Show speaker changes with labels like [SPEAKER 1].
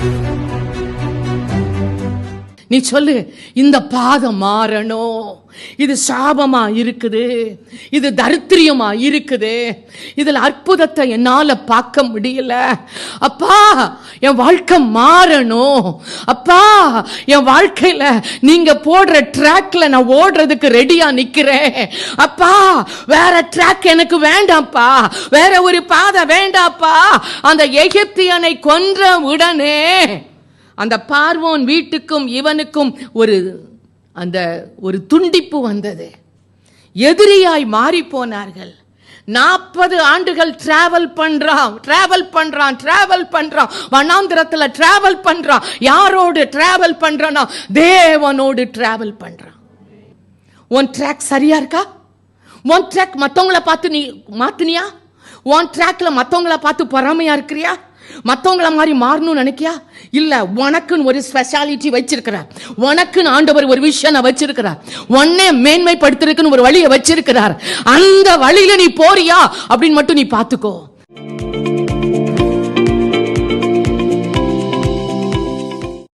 [SPEAKER 1] Thank you. நீ சொல்லு இந்த பாதம் மாறணும். இது சாபமா இருக்குது. இது தரித்திரியமா இருக்குது. இதில் அற்புதத்தை என்னால் பார்க்க முடியல. அப்பா என் வாழ்க்கை மாறணும். அப்பா என் வாழ்க்கையில் நீங்க போடுற ட்ராக்ல நான் ஓடுறதுக்கு ரெடியா நிக்கிறேன். அப்பா வேற ட்ராக் எனக்கு வேண்டாம்ப்பா. வேற ஒரு பாதை வேண்டாம்ப்பா. அந்த எகிப்தியனை கொன்ற உடனே அந்த பார்வோன் வீட்டுக்கும் இவனுக்கும் ஒரு அந்த ஒரு துண்டிப்பு வந்தது. எதிரியாய் மாறி போனார்கள். நாற்பது ஆண்டுகள் டிராவல் பண்றான் டிராவல் பண்றான் டிராவல் பண்றான். வண்ணாந்திரத்தில் டிராவல் பண்றான். யாரோடு டிராவல் பண்றானா தேவனோடு டிராவல் பண்றான். உன் ட்ராக் சரியா இருக்கா? உன் ட்ராக் மற்றவங்கள பார்த்து நீ மாத்தினியா? உன் ட்ராக்ல மற்றவங்கள பார்த்து பொறாமையா இருக்கிறியா? மற்றவங்கள மாதிரி மாறணும்னு நினைக்கியா? இல்ல உனக்குன்னு ஒரு ஸ்பெஷாலிட்டி வச்சிருக்கிறார் உனக்குன்னு ஆண்டவர் ஒரு விஷயம் வச்சிருக்கிறார். உன்னை மேன்மைப்படுத்துறதுக்குன்னு ஒரு வழியை வச்சிருக்கிறார். அந்த வழியில நீ போறியா அப்படின்னு மட்டும் நீ பாத்துக்கோ